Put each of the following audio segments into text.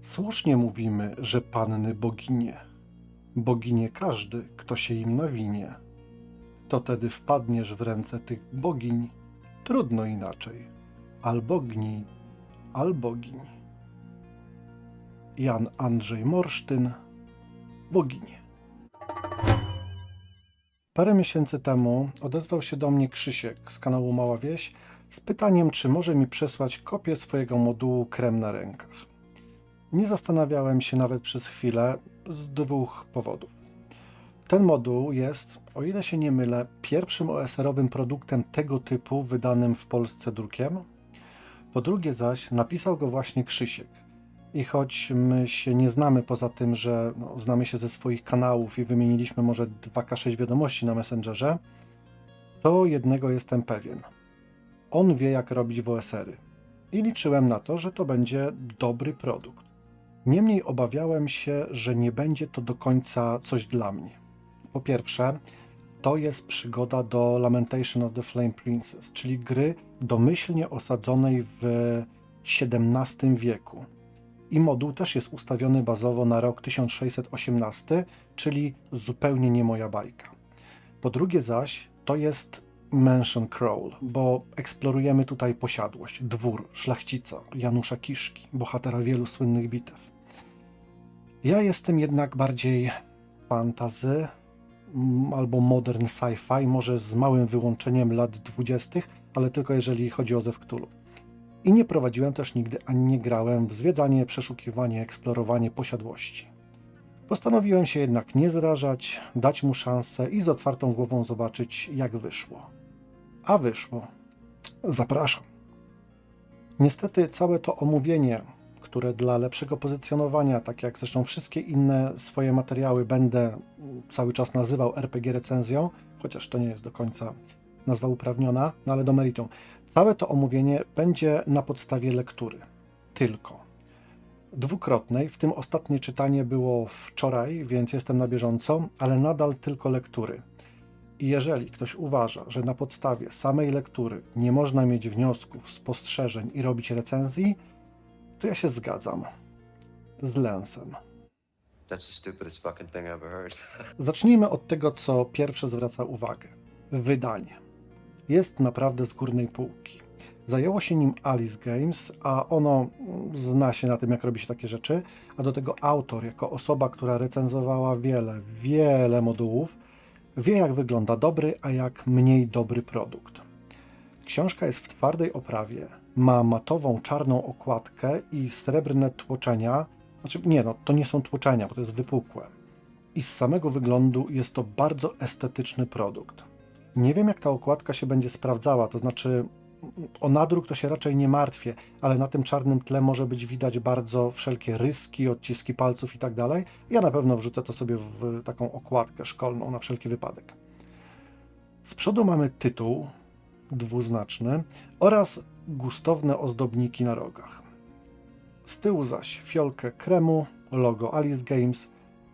Słusznie mówimy, że panny boginie. Boginie każdy, kto się im nawinie. To tedy wpadniesz w ręce tych bogiń, trudno inaczej. Albo gnij, albo giń. Jan Andrzej Morsztyn, Boginie. Parę miesięcy temu odezwał się do mnie Krzysiek z kanału Mała Wieś z pytaniem, czy może mi przesłać kopię swojego modułu krem na rękach. Nie zastanawiałem się nawet przez chwilę z dwóch powodów. Ten moduł jest, o ile się nie mylę, pierwszym OSR-owym produktem tego typu wydanym w Polsce drukiem. Po drugie zaś napisał go właśnie Krzysiek. I choć my się nie znamy poza tym, że no, znamy się ze swoich kanałów i wymieniliśmy może 2K6 wiadomości na Messengerze, to jednego jestem pewien. On wie, jak robić WSR-y. I liczyłem na to, że to będzie dobry produkt. Niemniej obawiałem się, że nie będzie to do końca coś dla mnie. Po pierwsze, to jest przygoda do Lamentation of the Flame Princess, czyli gry domyślnie osadzonej w XVII wieku. I moduł też jest ustawiony bazowo na rok 1618, czyli zupełnie nie moja bajka. Po drugie zaś, to jest Mansion Crawl, bo eksplorujemy tutaj posiadłość, dwór, szlachcica, Janusza Kiszki, bohatera wielu słynnych bitew. Ja jestem jednak bardziej fantazy mm, albo modern sci-fi, może z małym wyłączeniem lat 20., ale tylko jeżeli chodzi o Zew Cthulhu. I nie prowadziłem też nigdy ani nie grałem w zwiedzanie, przeszukiwanie, eksplorowanie posiadłości. Postanowiłem się jednak nie zrażać, dać mu szansę i z otwartą głową zobaczyć, jak wyszło. A wyszło. Zapraszam. Niestety całe to omówienie, które dla lepszego pozycjonowania, tak jak zresztą wszystkie inne swoje materiały, będę cały czas nazywał RPG recenzją, chociaż to nie jest do końca nazwa uprawniona, no ale do meritum. Całe to omówienie będzie na podstawie lektury. Tylko. Dwukrotnej, w tym ostatnie czytanie było wczoraj, więc jestem na bieżąco, ale nadal tylko lektury. I jeżeli ktoś uważa, że na podstawie samej lektury nie można mieć wniosków, spostrzeżeń i robić recenzji, to ja się zgadzam. Z lensem. Zacznijmy od tego, co pierwsze zwraca uwagę. Wydanie. Jest naprawdę z górnej półki. Zajęło się nim Alice Games, a ono zna się na tym, jak robi się takie rzeczy, a do tego autor, jako osoba, która recenzowała wiele, wiele modułów, wie, jak wygląda dobry, a jak mniej dobry produkt. Książka jest w twardej oprawie, ma matową czarną okładkę i srebrne tłoczenia. Znaczy, nie, no, to nie są tłoczenia, bo to jest wypukłe. I z samego wyglądu jest to bardzo estetyczny produkt. Nie wiem, jak ta okładka się będzie sprawdzała, to znaczy o nadruk to się raczej nie martwię, ale na tym czarnym tle może być widać bardzo wszelkie ryski, odciski palców i tak dalej. Ja na pewno wrzucę to sobie w taką okładkę szkolną na wszelki wypadek. Z przodu mamy tytuł dwuznaczny oraz gustowne ozdobniki na rogach. Z tyłu zaś fiolkę kremu, logo Alice Games,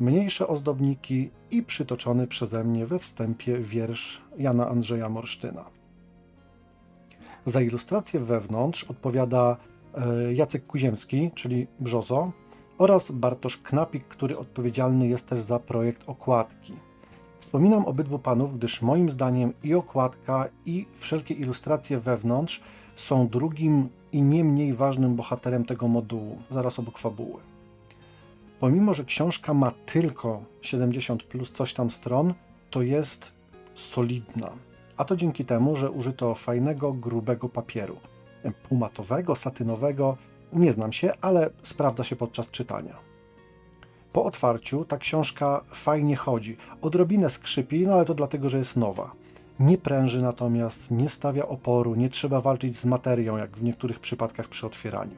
mniejsze ozdobniki i przytoczony przeze mnie we wstępie wiersz Jana Andrzeja Morsztyna. Za ilustrację wewnątrz odpowiada e, Jacek Kuziemski, czyli Brzozo, oraz Bartosz Knapik, który odpowiedzialny jest też za projekt okładki. Wspominam obydwu panów, gdyż moim zdaniem i okładka, i wszelkie ilustracje wewnątrz są drugim i nie mniej ważnym bohaterem tego modułu, zaraz obok fabuły. Pomimo, że książka ma tylko 70 plus coś tam stron, to jest solidna. A to dzięki temu, że użyto fajnego, grubego papieru. Półmatowego, satynowego, nie znam się, ale sprawdza się podczas czytania. Po otwarciu ta książka fajnie chodzi. Odrobinę skrzypi, no ale to dlatego, że jest nowa. Nie pręży natomiast, nie stawia oporu, nie trzeba walczyć z materią, jak w niektórych przypadkach przy otwieraniu.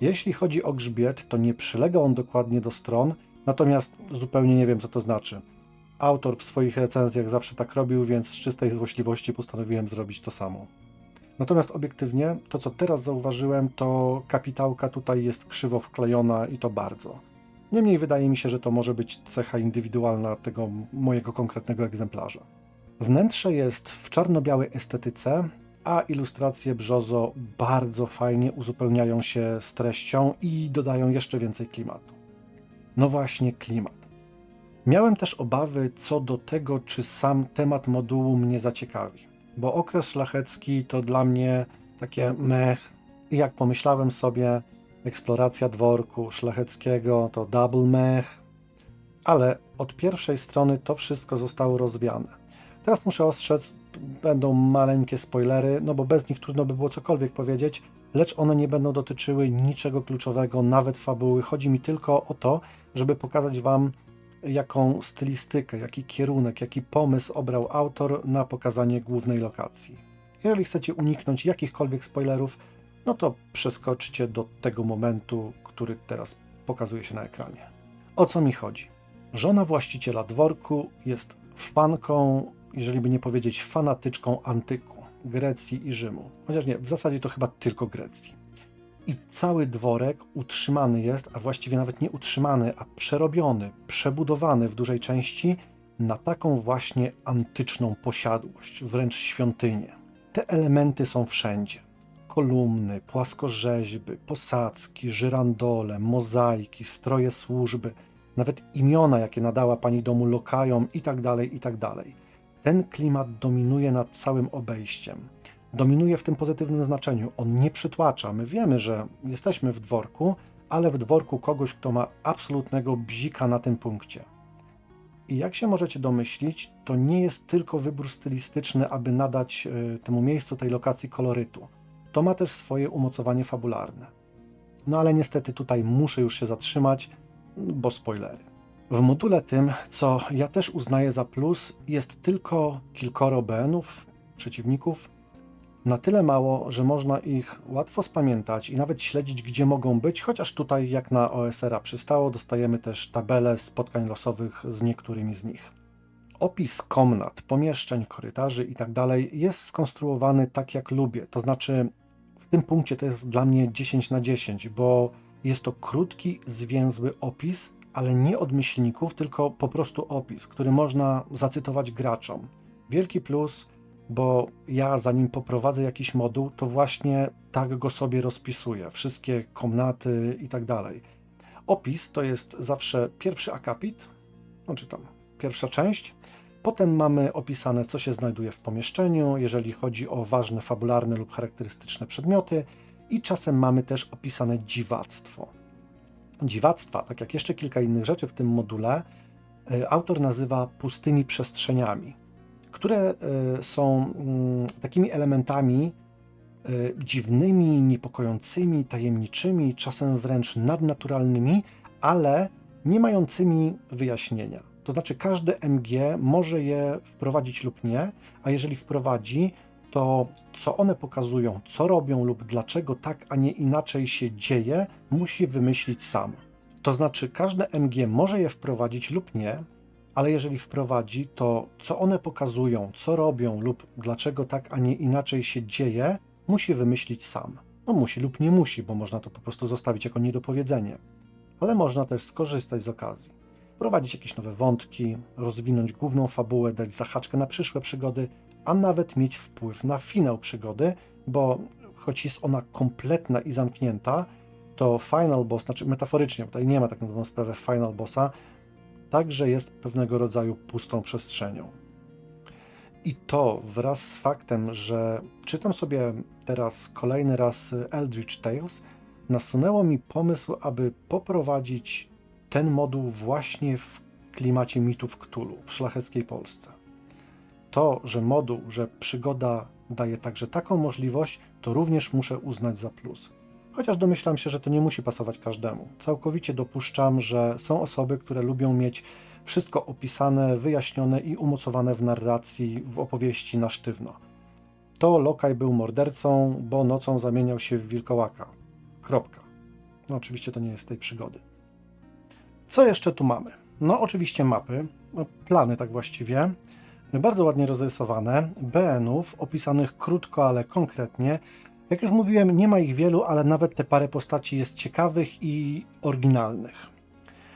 Jeśli chodzi o grzbiet, to nie przylega on dokładnie do stron, natomiast zupełnie nie wiem, co to znaczy. Autor w swoich recenzjach zawsze tak robił, więc z czystej złośliwości postanowiłem zrobić to samo. Natomiast obiektywnie, to co teraz zauważyłem, to kapitałka tutaj jest krzywo wklejona i to bardzo. Niemniej wydaje mi się, że to może być cecha indywidualna tego mojego konkretnego egzemplarza. Wnętrze jest w czarno-białej estetyce, a ilustracje Brzozo bardzo fajnie uzupełniają się z treścią i dodają jeszcze więcej klimatu. No właśnie, klimat. Miałem też obawy co do tego, czy sam temat modułu mnie zaciekawi, bo okres szlachecki to dla mnie takie mech. Jak pomyślałem sobie, eksploracja dworku szlacheckiego to double mech, ale od pierwszej strony to wszystko zostało rozwiane. Teraz muszę ostrzec, będą maleńkie spoilery, no bo bez nich trudno by było cokolwiek powiedzieć, lecz one nie będą dotyczyły niczego kluczowego, nawet fabuły. Chodzi mi tylko o to, żeby pokazać Wam, jaką stylistykę, jaki kierunek, jaki pomysł obrał autor na pokazanie głównej lokacji. Jeżeli chcecie uniknąć jakichkolwiek spoilerów, no to przeskoczcie do tego momentu, który teraz pokazuje się na ekranie. O co mi chodzi? Żona właściciela dworku jest fanką, jeżeli by nie powiedzieć fanatyczką antyku, Grecji i Rzymu. Chociaż nie, w zasadzie to chyba tylko Grecji. I cały dworek utrzymany jest, a właściwie nawet nie utrzymany, a przerobiony, przebudowany w dużej części na taką właśnie antyczną posiadłość, wręcz świątynię. Te elementy są wszędzie. Kolumny, płaskorzeźby, posadzki, żyrandole, mozaiki, stroje służby, nawet imiona, jakie nadała pani domu lokajom i tak dalej, i tak. Ten klimat dominuje nad całym obejściem. Dominuje w tym pozytywnym znaczeniu. On nie przytłacza. My wiemy, że jesteśmy w dworku, ale w dworku kogoś, kto ma absolutnego bzika na tym punkcie. I jak się możecie domyślić, to nie jest tylko wybór stylistyczny, aby nadać y, temu miejscu, tej lokacji kolorytu. To ma też swoje umocowanie fabularne. No ale niestety tutaj muszę już się zatrzymać, bo spoilery. W module tym, co ja też uznaję za plus, jest tylko kilkoro BN-ów, przeciwników, na tyle mało, że można ich łatwo spamiętać i nawet śledzić, gdzie mogą być, chociaż tutaj, jak na OSR-a przystało, dostajemy też tabelę spotkań losowych z niektórymi z nich. Opis komnat, pomieszczeń, korytarzy itd. jest skonstruowany tak, jak lubię. To znaczy, w tym punkcie to jest dla mnie 10 na 10, bo jest to krótki, zwięzły opis, ale nie od myślników, tylko po prostu opis, który można zacytować graczom. Wielki plus, bo ja zanim poprowadzę jakiś moduł, to właśnie tak go sobie rozpisuję. Wszystkie komnaty i tak dalej. Opis to jest zawsze pierwszy akapit, no czy tam pierwsza część. Potem mamy opisane, co się znajduje w pomieszczeniu, jeżeli chodzi o ważne fabularne lub charakterystyczne przedmioty, i czasem mamy też opisane dziwactwo. Dziwactwa, tak jak jeszcze kilka innych rzeczy w tym module, y, autor nazywa pustymi przestrzeniami, które y, są mm, takimi elementami y, dziwnymi, niepokojącymi, tajemniczymi, czasem wręcz nadnaturalnymi, ale nie mającymi wyjaśnienia. To znaczy, każdy MG może je wprowadzić lub nie, a jeżeli wprowadzi, to co one pokazują, co robią lub dlaczego tak, a nie inaczej się dzieje, musi wymyślić sam. To znaczy, każde MG może je wprowadzić lub nie, ale jeżeli wprowadzi, to co one pokazują, co robią lub dlaczego tak, a nie inaczej się dzieje, musi wymyślić sam. No musi lub nie musi, bo można to po prostu zostawić jako niedopowiedzenie. Ale można też skorzystać z okazji. Wprowadzić jakieś nowe wątki, rozwinąć główną fabułę, dać zahaczkę na przyszłe przygody, a nawet mieć wpływ na finał przygody, bo choć jest ona kompletna i zamknięta, to final boss, znaczy metaforycznie, tutaj nie ma tak na dobrą sprawę final bossa, także jest pewnego rodzaju pustą przestrzenią. I to wraz z faktem, że czytam sobie teraz kolejny raz Eldritch Tales, nasunęło mi pomysł, aby poprowadzić ten moduł właśnie w klimacie mitów Cthulhu w szlacheckiej Polsce. To, że moduł, że przygoda daje także taką możliwość, to również muszę uznać za plus. Chociaż domyślam się, że to nie musi pasować każdemu. Całkowicie dopuszczam, że są osoby, które lubią mieć wszystko opisane, wyjaśnione i umocowane w narracji, w opowieści na sztywno. To Lokaj był mordercą, bo nocą zamieniał się w wilkołaka. Kropka. No oczywiście to nie jest tej przygody. Co jeszcze tu mamy? No oczywiście mapy, no, plany tak właściwie, bardzo ładnie rozrysowane, BN-ów opisanych krótko, ale konkretnie. Jak już mówiłem, nie ma ich wielu, ale nawet te parę postaci jest ciekawych i oryginalnych.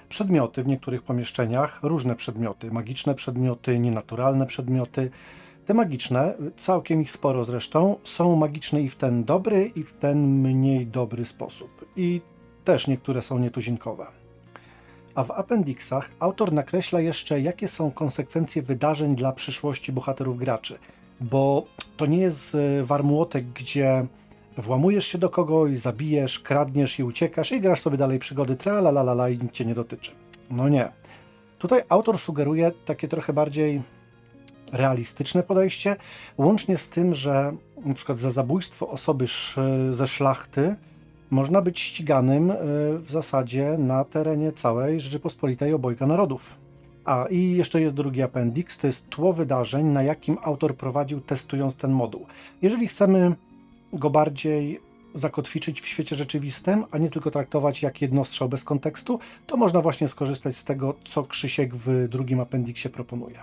Przedmioty w niektórych pomieszczeniach, różne przedmioty, magiczne przedmioty, nienaturalne przedmioty. Te magiczne, całkiem ich sporo zresztą, są magiczne i w ten dobry, i w ten mniej dobry sposób. I też niektóre są nietuzinkowe. A w appendixach autor nakreśla jeszcze, jakie są konsekwencje wydarzeń dla przyszłości bohaterów graczy. Bo to nie jest e, warmłotek, gdzie włamujesz się do kogoś, zabijesz, kradniesz i uciekasz i grasz sobie dalej przygody, tra la la la i nic cię nie dotyczy. No nie. Tutaj autor sugeruje takie trochę bardziej realistyczne podejście, łącznie z tym, że przykład za zabójstwo osoby ze szlachty można być ściganym y, w zasadzie na terenie całej Rzeczypospolitej Obojga Narodów. A i jeszcze jest drugi appendix, to jest tło wydarzeń, na jakim autor prowadził testując ten moduł. Jeżeli chcemy go bardziej zakotwiczyć w świecie rzeczywistym, a nie tylko traktować jak jednostrzał bez kontekstu, to można właśnie skorzystać z tego, co Krzysiek w drugim appendixie proponuje.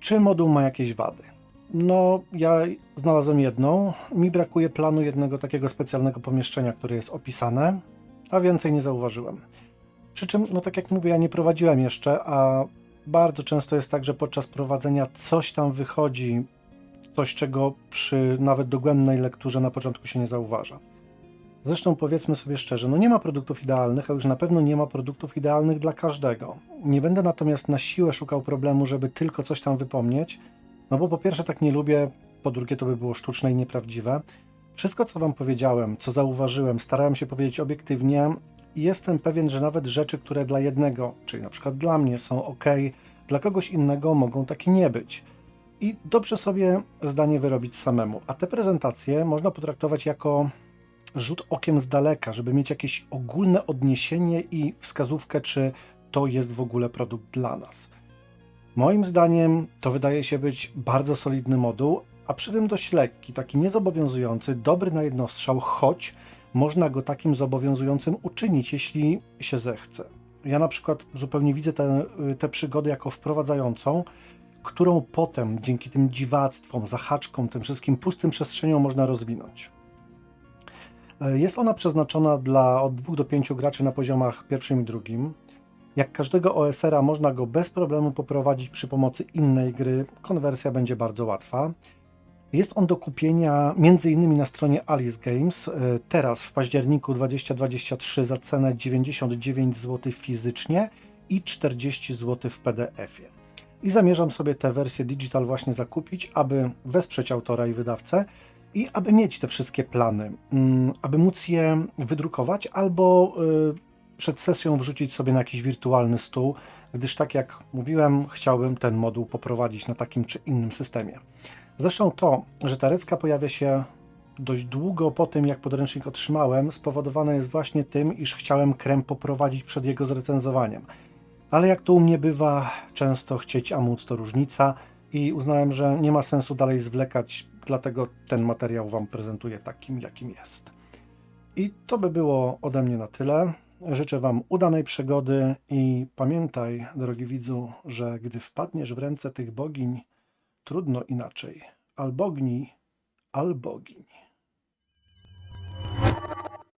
Czy moduł ma jakieś wady? No, ja znalazłem jedną. Mi brakuje planu jednego takiego specjalnego pomieszczenia, które jest opisane, a więcej nie zauważyłem. Przy czym, no tak jak mówię, ja nie prowadziłem jeszcze, a bardzo często jest tak, że podczas prowadzenia coś tam wychodzi, coś czego przy nawet dogłębnej lekturze na początku się nie zauważa. Zresztą powiedzmy sobie szczerze, no nie ma produktów idealnych, a już na pewno nie ma produktów idealnych dla każdego. Nie będę natomiast na siłę szukał problemu, żeby tylko coś tam wypomnieć, no bo po pierwsze tak nie lubię, po drugie to by było sztuczne i nieprawdziwe. Wszystko, co wam powiedziałem, co zauważyłem, starałem się powiedzieć obiektywnie jestem pewien, że nawet rzeczy, które dla jednego, czyli na przykład dla mnie są ok, dla kogoś innego mogą takie nie być. I dobrze sobie zdanie wyrobić samemu. A te prezentacje można potraktować jako rzut okiem z daleka, żeby mieć jakieś ogólne odniesienie i wskazówkę, czy to jest w ogóle produkt dla nas. Moim zdaniem to wydaje się być bardzo solidny moduł, a przy tym dość lekki, taki niezobowiązujący, dobry na jednostrzał, choć można go takim zobowiązującym uczynić, jeśli się zechce. Ja na przykład zupełnie widzę tę przygodę jako wprowadzającą, którą potem dzięki tym dziwactwom, zahaczkom, tym wszystkim pustym przestrzeniom można rozwinąć. E, Jest ona przeznaczona dla od 2 do 5 graczy na poziomach pierwszym i drugim. Jak każdego OSR-a można go bez problemu poprowadzić przy pomocy innej gry, konwersja będzie bardzo łatwa. Jest on do kupienia m.in. na stronie Alice Games, e, teraz w październiku 2023 za cenę 99 zł fizycznie i 40 zł w PDF-ie. I zamierzam sobie tę wersję digital właśnie zakupić, aby wesprzeć autora i wydawcę i aby mieć te wszystkie plany, mm, aby móc je wydrukować albo y, przed sesją wrzucić sobie na jakiś wirtualny stół, gdyż tak jak mówiłem, chciałbym ten moduł poprowadzić na takim czy innym systemie. Zresztą to, że ta recka pojawia się dość długo po tym, jak podręcznik otrzymałem, spowodowane jest właśnie tym, iż chciałem krem poprowadzić przed jego zrecenzowaniem. Ale jak to u mnie bywa, często chcieć, a móc to różnica i uznałem, że nie ma sensu dalej zwlekać, dlatego ten materiał Wam prezentuję takim, jakim jest. I to by było ode mnie na tyle. Życzę Wam udanej przygody i pamiętaj, drogi widzu, że gdy wpadniesz w ręce tych bogiń, trudno inaczej. Albognij, albogiń.